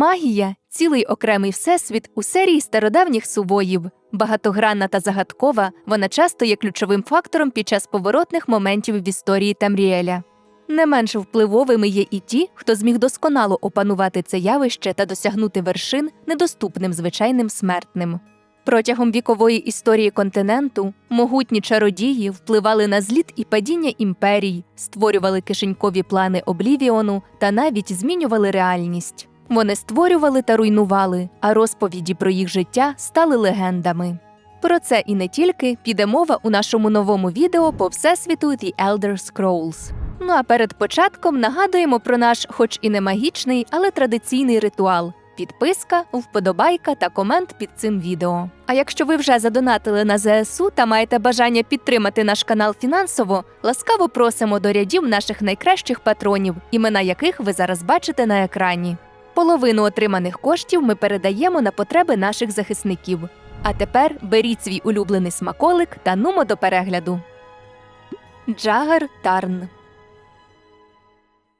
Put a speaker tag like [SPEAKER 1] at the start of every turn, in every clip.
[SPEAKER 1] Магія цілий окремий всесвіт у серії стародавніх сувоїв. Багатогранна та загадкова, вона часто є ключовим фактором під час поворотних моментів в історії Тамріеля. Не менш впливовими є і ті, хто зміг досконало опанувати це явище та досягнути вершин, недоступним звичайним смертним. Протягом вікової історії континенту могутні чародії впливали на зліт і падіння імперій, створювали кишенькові плани Облівіону та навіть змінювали реальність. Вони створювали та руйнували, а розповіді про їх життя стали легендами. Про це і не тільки піде мова у нашому новому відео по всесвіту The Elder Scrolls. Ну а перед початком нагадуємо про наш, хоч і не магічний, але традиційний ритуал. Підписка, вподобайка та комент під цим відео. А якщо ви вже задонатили на ЗСУ та маєте бажання підтримати наш канал фінансово, ласкаво просимо до рядів наших найкращих патронів, імена яких ви зараз бачите на екрані. Половину отриманих коштів ми передаємо на потреби наших захисників. А тепер беріть свій улюблений смаколик та нумо до перегляду. Джагер Тарн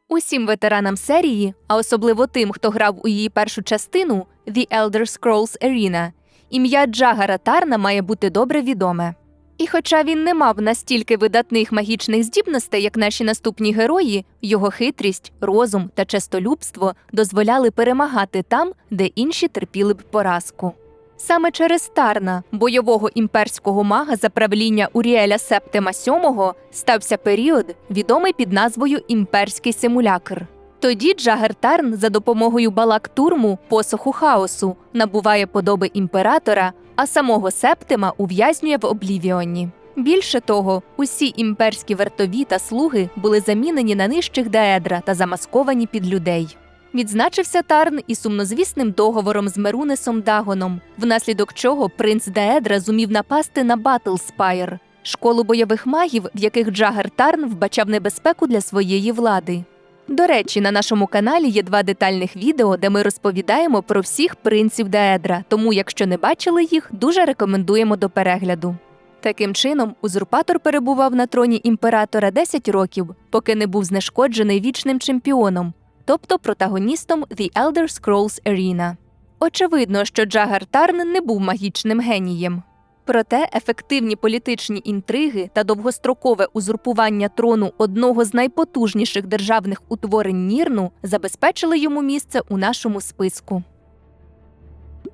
[SPEAKER 1] Усім ветеранам серії, а особливо тим, хто грав у її першу частину The Elder Scrolls Arena, ім'я Джагара Тарна має бути добре відоме. І хоча він не мав настільки видатних магічних здібностей, як наші наступні герої, його хитрість, розум та честолюбство дозволяли перемагати там, де інші терпіли б поразку. Саме через Тарна, бойового імперського мага за правління Уріеля Септима VII, стався період, відомий під назвою Імперський симулякр. Тоді Джагер Тарн за допомогою Балак-Турму, посоху хаосу, набуває подоби імператора, а самого Септима ув'язнює в Облівіоні. Більше того, усі імперські вартові та слуги були замінені на нижчих деедра та замасковані під людей. Відзначився Тарн і сумнозвісним договором з Мерунесом Дагоном, внаслідок чого принц Деедра зумів напасти на Батлспайр, школу бойових магів, в яких Джагер Тарн вбачав небезпеку для своєї влади. До речі, на нашому каналі є два детальних відео, де ми розповідаємо про всіх принців Деедра, тому, якщо не бачили їх, дуже рекомендуємо до перегляду. Таким чином, узурпатор перебував на троні імператора 10 років, поки не був знешкоджений вічним чемпіоном, тобто протагоністом The Elder Scrolls Arena. Очевидно, що Джагар Тарн не був магічним генієм. Проте ефективні політичні інтриги та довгострокове узурпування трону одного з найпотужніших державних утворень Нірну забезпечили йому місце у нашому списку.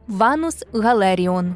[SPEAKER 1] Ванус Галеріон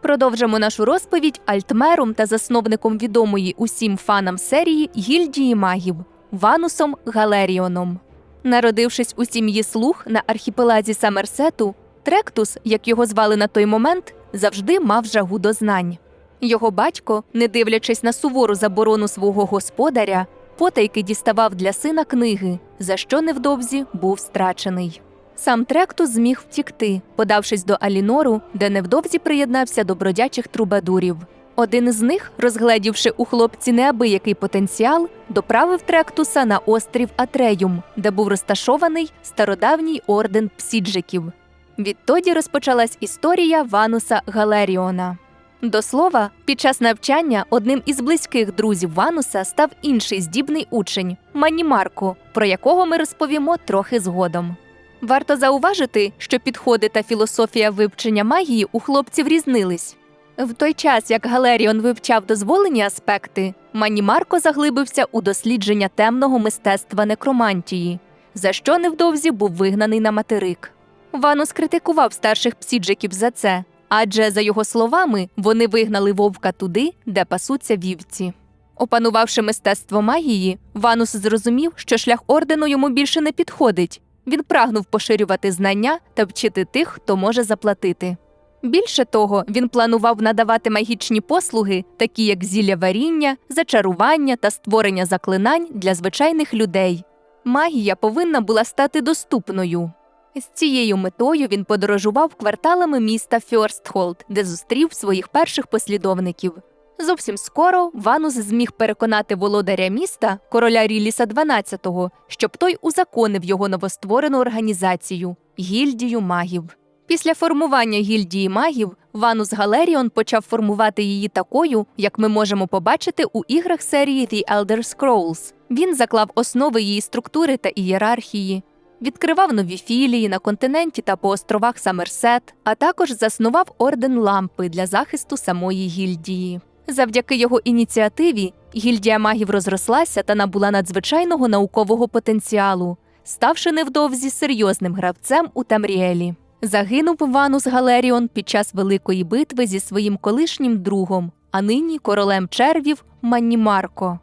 [SPEAKER 1] Продовжимо нашу розповідь альтмером та засновником відомої усім фанам серії гільдії магів Ванусом Галеріоном. Народившись у сім'ї слуг на архіпелазі Самерсету, Тректус, як його звали на той момент, завжди мав жагу до знань. Його батько, не дивлячись на сувору заборону свого господаря, потайки діставав для сина книги, за що невдовзі був страчений. Сам Тректус зміг втікти, подавшись до Алінору, де невдовзі приєднався до бродячих трубадурів. Один із них, розгледівши у хлопці неабиякий потенціал, доправив Тректуса на острів Атреюм, де був розташований стародавній орден псіджиків. Відтоді розпочалась історія Вануса Галеріона. До слова, під час навчання одним із близьких друзів Вануса став інший здібний учень Манімарко, про якого ми розповімо трохи згодом. Варто зауважити, що підходи та філософія вивчення магії у хлопців різнились. В той час, як Галеріон вивчав дозволені аспекти, Манімарко заглибився у дослідження темного мистецтва некромантії, за що невдовзі був вигнаний на материк. Ванус критикував старших псіджиків за це, адже, за його словами, вони вигнали вовка туди, де пасуться вівці. Опанувавши мистецтво магії, Ванус зрозумів, що шлях ордену йому більше не підходить. Він прагнув поширювати знання та вчити тих, хто може заплатити. Більше того, він планував надавати магічні послуги, такі як зілля варіння, зачарування та створення заклинань для звичайних людей. Магія повинна була стати доступною. З цією метою він подорожував кварталами міста Фьорстхолд, де зустрів своїх перших послідовників. Зовсім скоро Ванус зміг переконати володаря міста, короля Ріліса XII, щоб той узаконив його новостворену організацію гільдію магів. Після формування гільдії магів Ванус Галеріон почав формувати її такою, як ми можемо побачити у іграх серії The Elder Scrolls. Він заклав основи її структури та ієрархії. Відкривав нові філії на континенті та по островах Самерсет, а також заснував орден лампи для захисту самої гільдії. Завдяки його ініціативі гільдія магів розрослася та набула надзвичайного наукового потенціалу, ставши невдовзі серйозним гравцем у Тамріелі. Загинув Ванус Галеріон під час великої битви зі своїм колишнім другом, а нині королем червів Маннімарко.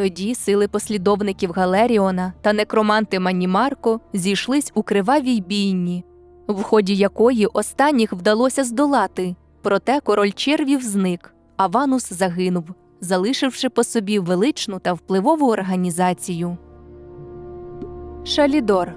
[SPEAKER 1] Тоді сили послідовників Галеріона та некроманти Маннімарко зійшлись у кривавій бійні, в ході якої останніх вдалося здолати. Проте король червів зник, а Ванус загинув, залишивши по собі величну та впливову організацію. Шалідор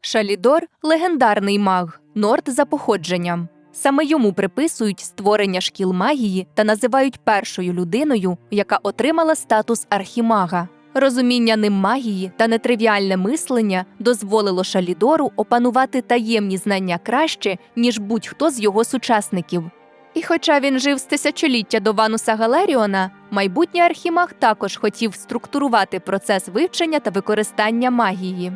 [SPEAKER 1] Шалідор легендарний маг, норд за походженням. Саме йому приписують створення шкіл магії та називають першою людиною, яка отримала статус архімага. Розуміння ним магії та нетривіальне мислення дозволило Шалідору опанувати таємні знання краще, ніж будь-хто з його сучасників. І хоча він жив з тисячоліття до Вануса Галеріона, майбутній архімаг також хотів структурувати процес вивчення та використання магії.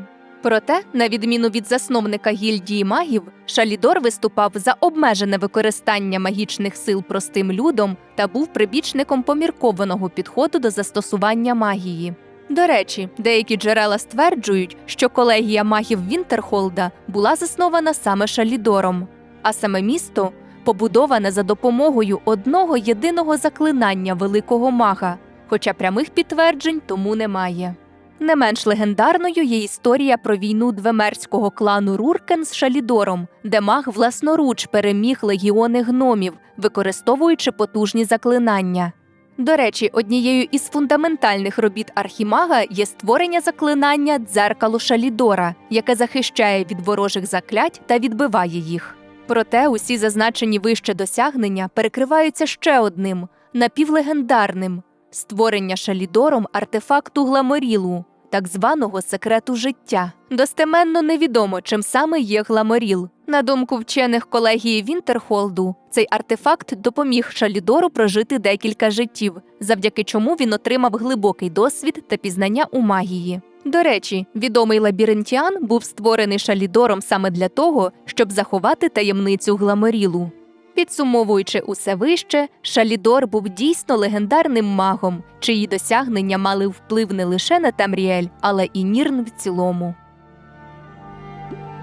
[SPEAKER 1] Проте, на відміну від засновника гільдії магів, Шалідор виступав за обмежене використання магічних сил простим людом та був прибічником поміркованого підходу до застосування магії. До речі, деякі джерела стверджують, що колегія магів Вінтерхолда була заснована саме Шалідором, а саме місто побудоване за допомогою одного єдиного заклинання великого мага, хоча прямих підтверджень тому немає. Не менш легендарною є історія про війну двемерського клану Руркен з Шалідором, де маг власноруч переміг легіони гномів, використовуючи потужні заклинання. До речі, однією із фундаментальних робіт архімага є створення заклинання дзеркало Шалідора, яке захищає від ворожих заклять та відбиває їх. Проте усі зазначені вище досягнення перекриваються ще одним напівлегендарним створення Шалідором артефакту гламорілу, так званого секрету життя. Достеменно невідомо, чим саме є гламоріл. На думку вчених колегії Вінтерхолду, цей артефакт допоміг Шалідору прожити декілька життів, завдяки чому він отримав глибокий досвід та пізнання у магії. До речі, відомий лабіринтіан був створений Шалідором саме для того, щоб заховати таємницю гламорілу. Підсумовуючи усе вище, Шалідор був дійсно легендарним магом, чиї досягнення мали вплив не лише на Тамріель, але і Нірн в цілому.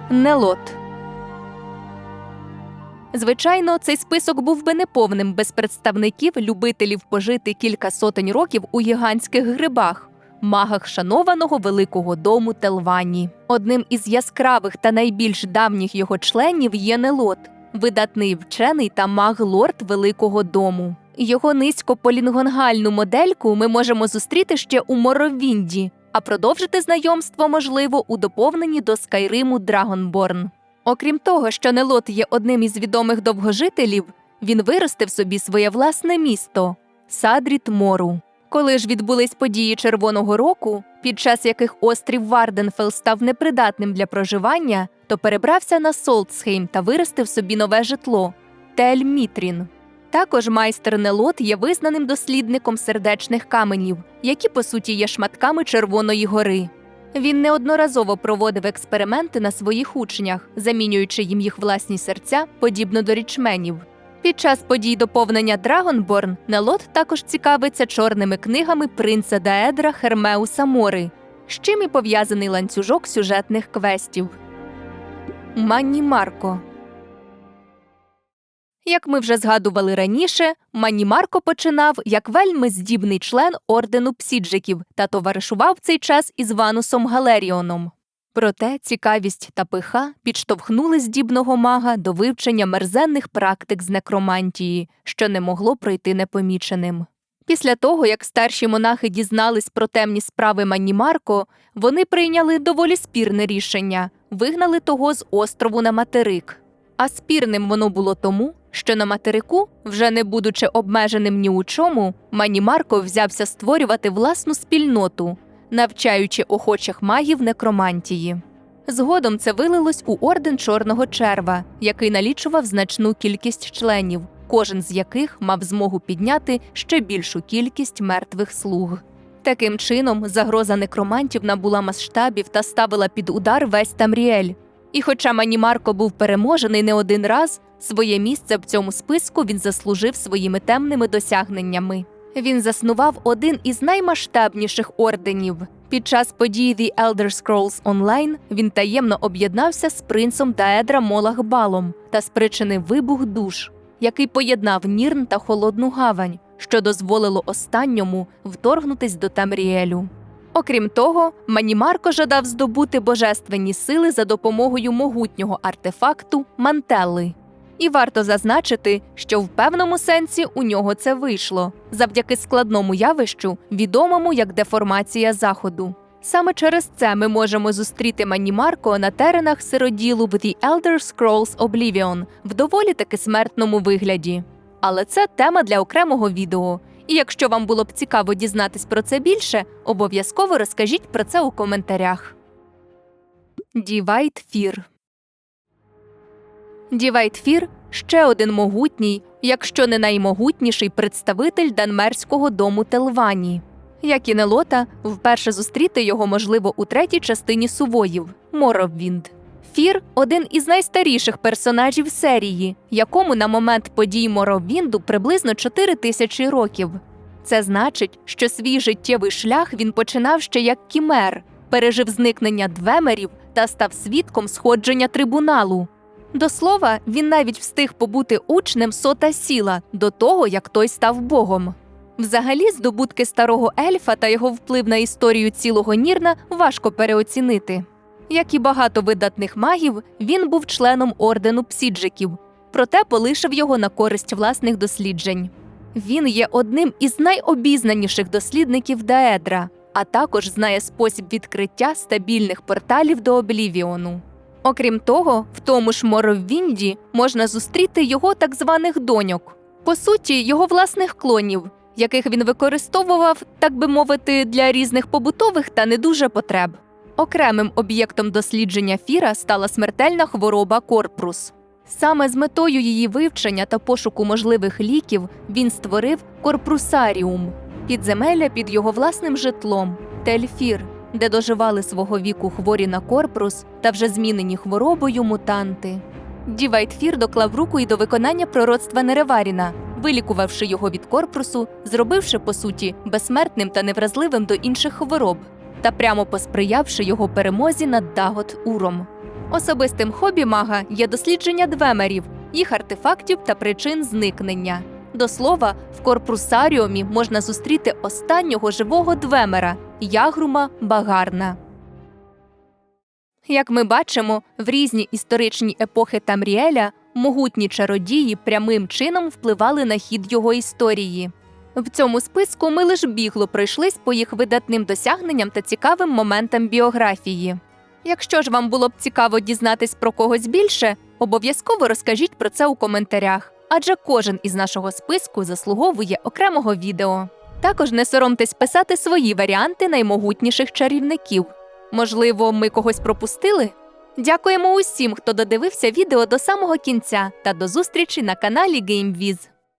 [SPEAKER 1] Нелот Звичайно, цей список був би неповним без представників любителів пожити кілька сотень років у гігантських грибах, магах шанованого великого дому Телвані. Одним із яскравих та найбільш давніх його членів є Нелот, видатний вчений та маг лорд Великого дому. Його низькополінгонгальну модельку ми можемо зустріти ще у Моровінді, а продовжити знайомство можливо у доповненні до Скайриму Драгонборн. Окрім того, що Нелот є одним із відомих довгожителів, він виростив собі своє власне місто Садріт Мору. Коли ж відбулись події Червоного року, під час яких острів Варденфел став непридатним для проживання, то перебрався на Солтсхейм та виростив собі нове житло Тель Мітрін. Також майстер Нелот є визнаним дослідником сердечних каменів, які по суті є шматками Червоної гори. Він неодноразово проводив експерименти на своїх учнях, замінюючи їм їх власні серця, подібно до річменів. Під час подій доповнення Драгонборн Нелот також цікавиться чорними книгами принца Даедра Хермеуса Мори, з чим і пов'язаний ланцюжок сюжетних квестів. Манні Марко Як ми вже згадували раніше, Манні Марко починав як вельми здібний член ордену псіджиків та товаришував цей час із Ванусом Галеріоном. Проте цікавість та пиха підштовхнули здібного мага до вивчення мерзенних практик з некромантії, що не могло пройти непоміченим. Після того, як старші монахи дізнались про темні справи Маннімарко, вони прийняли доволі спірне рішення вигнали того з острову на материк. А спірним воно було тому, що на материку, вже не будучи обмеженим ні у чому, Маннімарко взявся створювати власну спільноту, навчаючи охочих магів некромантії. Згодом це вилилось у орден Чорного черва, який налічував значну кількість членів, кожен з яких мав змогу підняти ще більшу кількість мертвих слуг. Таким чином, загроза некромантів набула масштабів та ставила під удар весь Тамріель. І хоча Манімарко був переможений не один раз, своє місце в цьому списку він заслужив своїми темними досягненнями. Він заснував один із наймасштабніших орденів. Під час події The Elder Scrolls Online він таємно об'єднався з принцем Даедра Молахбалом та спричинив вибух душ, який поєднав Нірн та Холодну Гавань, що дозволило останньому вторгнутись до Тамріелю. Окрім того, Манімарко жадав здобути божественні сили за допомогою могутнього артефакту Мантелли. І варто зазначити, що в певному сенсі у нього це вийшло завдяки складному явищу, відомому як деформація заходу. Саме через це ми можемо зустріти Манімарко на теренах сироділу в The Elder Scrolls Oblivion в доволі таки смертному вигляді. Але це тема для окремого відео. І якщо вам було б цікаво дізнатись про це більше, обов'язково розкажіть про це у коментарях. Дівайт Фір ще один могутній, якщо не наймогутніший представитель данмерського дому Телвані. Як і Нелота, вперше зустріти його можливо у третій частині сувоїв Мороввінд. Фір один із найстаріших персонажів серії, якому на момент подій Мороввінду приблизно 4 тисячі років. Це значить, що свій життєвий шлях він починав ще як кімер, пережив зникнення двемерів та став свідком сходження трибуналу. До слова, він навіть встиг побути учнем сота сіла до того, як той став богом. Взагалі, здобутки старого ельфа та його вплив на історію цілого Нірна важко переоцінити. Як і багато видатних магів, він був членом ордену псіджиків, проте полишив його на користь власних досліджень. Він є одним із найобізнаніших дослідників Даедра, а також знає спосіб відкриття стабільних порталів до Облівіону. Окрім того, в тому ж Мороввінді можна зустріти його так званих доньок, по суті, його власних клонів, яких він використовував, так би мовити, для різних побутових та не дуже потреб. Окремим об'єктом дослідження Фіра стала смертельна хвороба Корпрус. Саме з метою її вивчення та пошуку можливих ліків він створив Корпрусаріум підземелля під його власним житлом Тельфір, де доживали свого віку хворі на корпрус та вже змінені хворобою мутанти. Дівайтфір доклав руку і до виконання пророцтва Нереваріна, вилікувавши його від корпрусу, зробивши по суті безсмертним та невразливим до інших хвороб, та прямо посприявши його перемозі над Дагот Уром. Особистим хобі мага є дослідження двемерів, їх артефактів та причин зникнення. До слова, в корпусаріумі можна зустріти останнього живого двемера Ягрума Багарна. Як ми бачимо, в різні історичні епохи Тамріеля могутні чародії прямим чином впливали на хід його історії. В цьому списку ми лише бігло пройшлись по їх видатним досягненням та цікавим моментам біографії. Якщо ж вам було б цікаво дізнатись про когось більше, обов'язково розкажіть про це у коментарях, адже кожен із нашого списку заслуговує окремого відео. Також не соромтесь писати свої варіанти наймогутніших чарівників. Можливо, ми когось пропустили? Дякуємо усім, хто додивився відео до самого кінця, та до зустрічі на каналі GameViz.